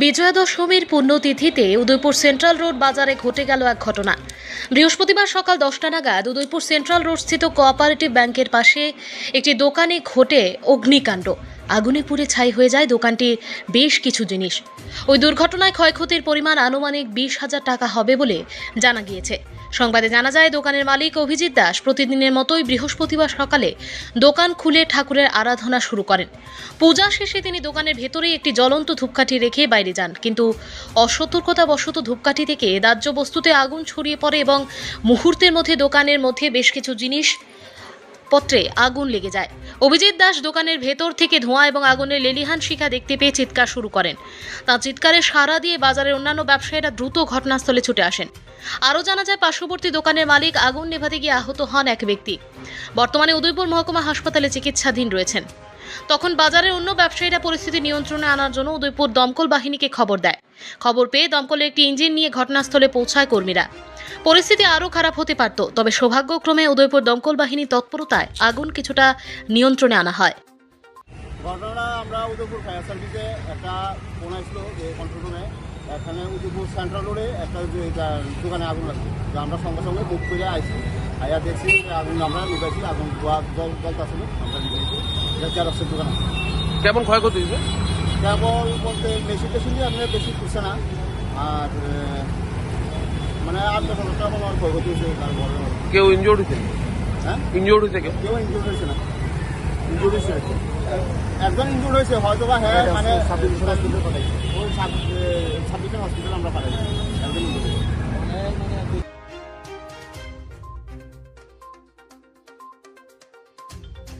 বিজয়া দশমীর পুণ্যতিথিতে Udaipur central road বাজারে ঘটে গেল এক ঘটনা। বৃহস্পতিবার সকাল দশটা নাগাদ উদয়পুর সেন্ট্রাল রোড স্থিত কোঅপারেটিভ ব্যাংকের পাশে একটি দোকানে ঘটে অগ্নিকাণ্ড। আগুনে পুড়ে ছাই হয়ে যায় দোকানটির বেশ কিছু জিনিস। ওই দুর্ঘটনায় ক্ষয়ক্ষতির পরিমাণ আনুমানিক বিশ হাজার টাকা হবে বলে জানা গিয়েছে। সংবাদে জানা যায়, দোকানের মালিক অভিজিৎ দাস প্রতিদিনের মতোই বৃহস্পতিবার সকালে দোকান খুলে ঠাকুরের আরাধনা শুরু করেন। পূজা শেষে তিনি দোকানের ভেতরেই একটি জ্বলন্ত ধূপকাঠি রেখে বাইরে যান। কিন্তু অসতর্কতাবশত ধূপকাঠি থেকে দাহ্য বস্তুতে আগুন ছড়িয়ে পড়ে এবং মুহূর্তের মধ্যে দোকানের মধ্যে বেশ কিছু জিনিস পত্রে আগুন লেগে যায়। অভিজিৎ দাস দোকানের ভেতর থেকে ধোঁয়া এবং আগুনের লেলিহান শিখা দেখতে পেয়ে চিৎকার শুরু করেন। তার চিৎকারে সাড়া দিয়ে বাজারের অন্যান্য ব্যবসায়ীরা দ্রুত ঘটনাস্থলে ছুটে আসেন। আরও জানা যায়, পার্শ্ববর্তী দোকানের মালিক আগুন নেভাতে গিয়ে আহত হন এক ব্যক্তি। বর্তমানে উদয়পুর মহকুমা হাসপাতালে চিকিৎসাধীন রয়েছেন। তখন বাজারের অন্য ব্যবসায়ীরা পরিস্থিতি নিয়ন্ত্রণে আনার জন্য উদয়পুর দমকল বাহিনীকে খবর দেয়। খবর পেয়ে দমকলের একটি ইঞ্জিন নিয়ে ঘটনাস্থলে পৌঁছায় কর্মীরা। পরিস্থিতি আরও খারাপ হতে পারত তবে সৌভাগ্যক্রমে উদয়পুর দমকল বাহিনী তৎপরতায় আগুন কিছুটা নিয়ন্ত্রণে আনা হয়। ঘটনাটা আমরা উদয়পুর ফায়ার সার্ভিসে একটা ফোন আসলো যে কন্ট্রোল রুমে এখানে উদয়পুর সেন্ট্রাল রোডে একটা যে দোকানে আগুন লাগছে। তো আমরা সঙ্গে সঙ্গে বুক করে আইসি আইয়া দেখছি আগুন আমরা নিবাইছি আগুন ধোয়া জল জল আসলে আমরা নিবাইছি জেরক্সের দোকান আছে কেমন ক্ষয়ক্ষতি হয়েছে? কেবল বলতে বেশি টেশন দিয়ে আপনার বেশি খুঁজছে না আর কেউ ইনজোর্ড হয়েছে? হ্যাঁ? ইনজোর্ড হয়েছে কেউ? কেউ ইনজুর হয়েছে না। ইনজুর হয়েছে একজন। ইনজুর হয়েছে হয়তো বা হ্যাঁ মানে ওই ছাব্বিশ হসপিটাল আমরা পাঠাই একজন হয়েছে।